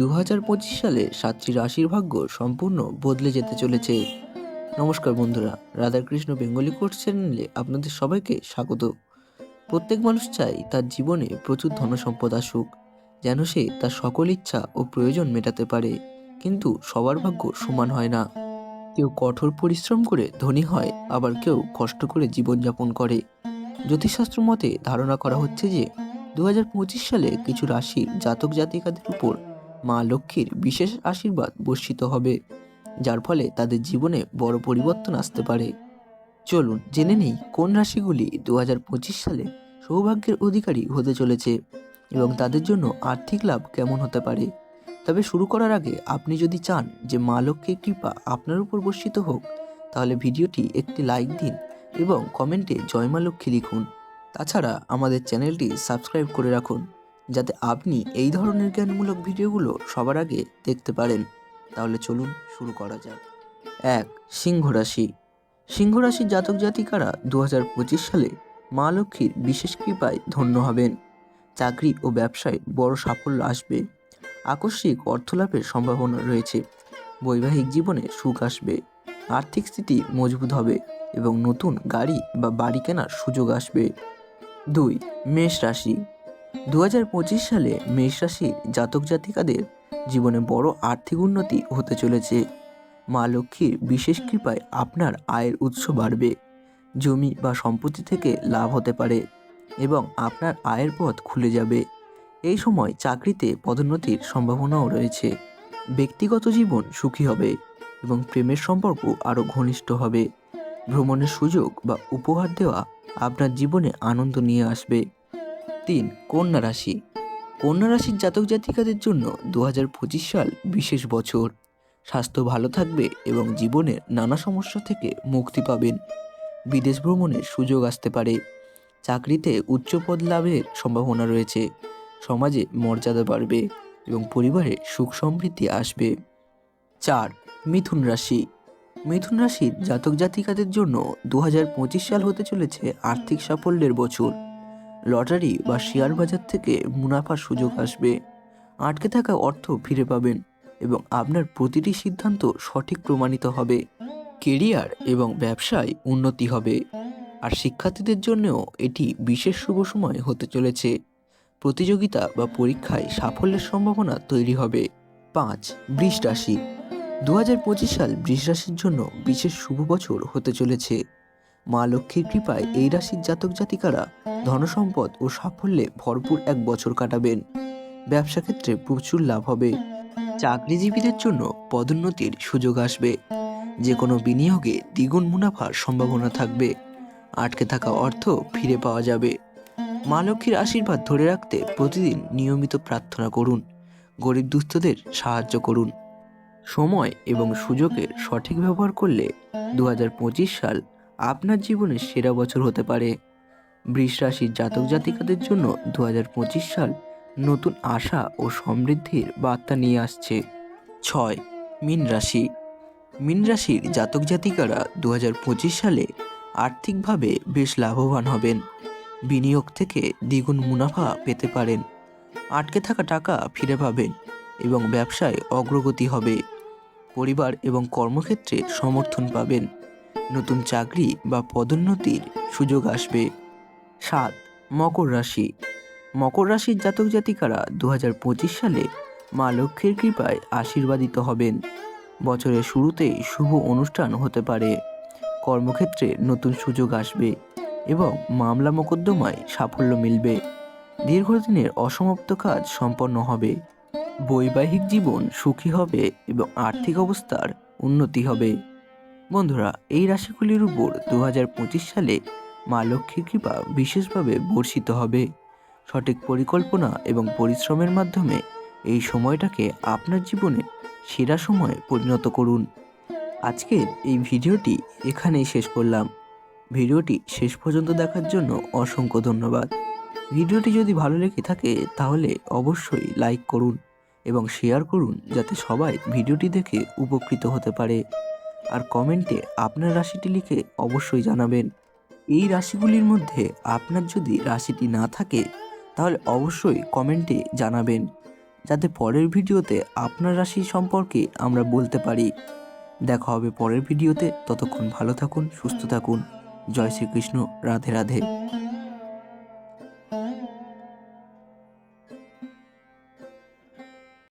দু হাজার পঁচিশ সালে সাতটি রাশির ভাগ্য সম্পূর্ণ বদলে যেতে চলেছে। নমস্কার বন্ধুরা, রাধাকৃষ্ণ বেঙ্গলি কোর্স চ্যানেলে আপনাদের সবাইকে স্বাগত। প্রত্যেক মানুষ চাই তার জীবনে প্রচুর ধনসম্পদ আসুক, যেন সে তার সকল ইচ্ছা ও প্রয়োজন মেটাতে পারে, কিন্তু সবার ভাগ্য সমান হয় না। কেউ কঠোর পরিশ্রম করে ধনী হয়, আবার কেউ কষ্ট করে জীবনযাপন করে। জ্যোতিষশাস্ত্র মতে ধারণা করা হচ্ছে যে দু হাজার পঁচিশ সালে কিছু রাশির জাতক জাতিকাদের উপর মা লক্ষ্মীর বিশেষ আশীর্বাদ বর্ষিত হবে, যার ফলে তাদের জীবনে বড় পরিবর্তন আসতে পারে। চলুন জেনে নেই কোন রাশিগুলি দু হাজার পঁচিশ সালে সৌভাগ্যের অধিকারী হতে চলেছে এবং তাদের জন্য আর্থিক লাভ কেমন হতে পারে। তবে শুরু করার আগে আপনি যদি চান যে মা লক্ষ্মীর কৃপা আপনার উপর বর্ষিত হোক, তাহলে ভিডিওটি একটি লাইক দিন এবং কমেন্টে জয় মা লক্ষ্মী লিখুন। তাছাড়া আমাদের চ্যানেলটি সাবস্ক্রাইব করে রাখুন। যাতে আপনি এই ধরনের জ্ঞানমূলক ভিডিওগুলো সবার আগে দেখতে পারেন। তাহলে চলুন শুরু করা যাক। এক, সিংহ রাশি। সিংহ রাশির জাতক জাতিকারা দু হাজার পঁচিশ সালে মা লক্ষ্মীর বিশেষ কৃপায় ধন্য হবেন। চাকরি ও ব্যবসায় বড় সাফল্য আসবে। আকস্মিক অর্থলাভের সম্ভাবনা রয়েছে। বৈবাহিক জীবনে সুখ আসবে। আর্থিক স্থিতি মজবুত হবে এবং নতুন গাড়ি বা বাড়ি কেনার সুযোগ আসবে। দুই, মেষ রাশি। দু হাজার পঁচিশ সালে মেষ রাশির জাতক জাতিকাদের জীবনে বড় আর্থিক উন্নতি হতে চলেছে। মা লক্ষ্মীর বিশেষ কৃপায় আপনার আয়ের উৎস বাড়বে, জমি বা সম্পত্তি থেকে লাভ হতে পারে এবং আপনার আয়ের পথ খুলে যাবে। এই সময় চাকরিতে পদোন্নতির সম্ভাবনাও রয়েছে। ব্যক্তিগত জীবন সুখী হবে এবং প্রেমের সম্পর্ক আরও ঘনিষ্ঠ হবে। ভ্রমণের সুযোগ বা উপহার দেওয়া আপনার জীবনে আনন্দ নিয়ে আসবে। তিন কন্যা রাশি। কন্যা রাশির জাতক জাতিকাদের জন্য দু হাজার পঁচিশ সাল বিশেষ বছর। স্বাস্থ্য ভালো থাকবে এবং জীবনের নানা সমস্যা থেকে মুক্তি পাবেন। বিদেশ ভ্রমণের সুযোগ আসতে পারে। চাকরিতে উচ্চ পদ লাভের সম্ভাবনা রয়েছে। সমাজে মর্যাদা বাড়বে এবং পরিবারে সুখ সমৃদ্ধি আসবে। চার, মিথুন রাশি। মিথুন রাশির জাতক জাতিকাদের জন্য দু হাজার পঁচিশ সাল হতে চলেছে আর্থিক সাফল্যের বছর। লটারি বা শেয়ার বাজার থেকে মুনাফার সুযোগ আসবে। আটকে থাকা অর্থ ফিরে পাবেন এবং আপনার প্রতিটি সিদ্ধান্ত সঠিক প্রমাণিত হবে। কেরিয়ার এবং ব্যবসায় উন্নতি হবে। আর শিক্ষার্থীদের জন্যও এটি বিশেষ শুভ সময় হতে চলেছে। প্রতিযোগিতা বা পরীক্ষায় সাফল্যের সম্ভাবনা তৈরি হবে। পাঁচ বৃষ রাশি দু হাজার পঁচিশ সাল বৃষ রাশির জন্য বিশেষ শুভ বছর হতে চলেছে। মা লক্ষ্মীর কৃপায় এই রাশির জাতক জাতিকারা ধনসম্পদ ও সাফল্যে ভরপুর এক বছর কাটাবেন। ব্যবসা ক্ষেত্রে প্রচুর লাভ হবে। চাকরিজীবীদের জন্য পদোন্নতির সুযোগ আসবে। যে কোনো বিনিয়োগে দ্বিগুণ মুনাফার সম্ভাবনা থাকবে। আটকে থাকা অর্থ ফিরে পাওয়া যাবে। মা লক্ষ্মীর আশীর্বাদ ধরে রাখতে প্রতিদিন নিয়মিত প্রার্থনা করুন। গরিব দুস্থদের সাহায্য করুন। সময় এবং সুযোগের সঠিক ব্যবহার করলে দু হাজার পঁচিশ সাল আপনার জীবনের সেরা বছর হতে পারে। বৃষ রাশির জাতক জাতিকাদের জন্য দু হাজার পঁচিশ সাল নতুন আশা ও সমৃদ্ধির বার্তা নিয়ে আসছে। ছয়, মীন রাশি। মীন রাশির জাতক জাতিকারা দু হাজার পঁচিশ সালে আর্থিকভাবে বেশ লাভবান হবেন। বিনিয়োগ থেকে দ্বিগুণ মুনাফা পেতে পারেন। আটকে থাকা টাকা ফিরে পাবেন এবং ব্যবসায় অগ্রগতি হবে। পরিবার এবং কর্মক্ষেত্রে সমর্থন পাবেন। নতুন চাকরি বা পদোন্নতির সুযোগ আসবে। সাত, মকর রাশি। মকর রাশির জাতক জাতিকারা দু হাজার পঁচিশ সালে মা লক্ষ্মীর কৃপায় আশীর্বাদিত হবেন। বছরের শুরুতেই শুভ অনুষ্ঠান হতে পারে। কর্মক্ষেত্রে নতুন সুযোগ আসবে এবং মামলা মোকদ্দমায় সাফল্য মিলবে। দীর্ঘদিনের অসমাপ্ত কাজ সম্পন্ন হবে। বৈবাহিক জীবন সুখী হবে এবং আর্থিক অবস্থার উন্নতি হবে। বন্ধুরা, এই রাশিগুলির উপর দু হাজার পঁচিশ সালে মা লক্ষ্মীর কৃপা বিশেষভাবে বর্ষিত হবে। সঠিক পরিকল্পনা এবং পরিশ্রমের মাধ্যমে এই সময়টাকে আপনার জীবনে সেরা সময়ে পরিণত করুন। আজকের এই ভিডিওটি এখানেই শেষ করলাম। ভিডিওটি শেষ পর্যন্ত দেখার জন্য অসংখ্য ধন্যবাদ। ভিডিওটি যদি ভালো লেগে থাকে, তাহলে অবশ্যই লাইক করুন এবং শেয়ার করুন যাতে সবাই ভিডিওটি দেখে উপকৃত হতে পারে। আর কমেন্টে আপনার রাশিটি লিখে অবশ্যই জানাবেন। এই রাশিগুলির মধ্যে আপনার যদি রাশিটি না থাকে, তাহলে অবশ্যই কমেন্টে জানাবেন, যাতে পরের ভিডিওতে আপনার রাশি সম্পর্কে আমরা বলতে পারি। দেখা হবে পরের ভিডিওতে, ততক্ষণ ভালো থাকুন, সুস্থ থাকুন। জয় শ্রীকৃষ্ণ, রাধে রাধে।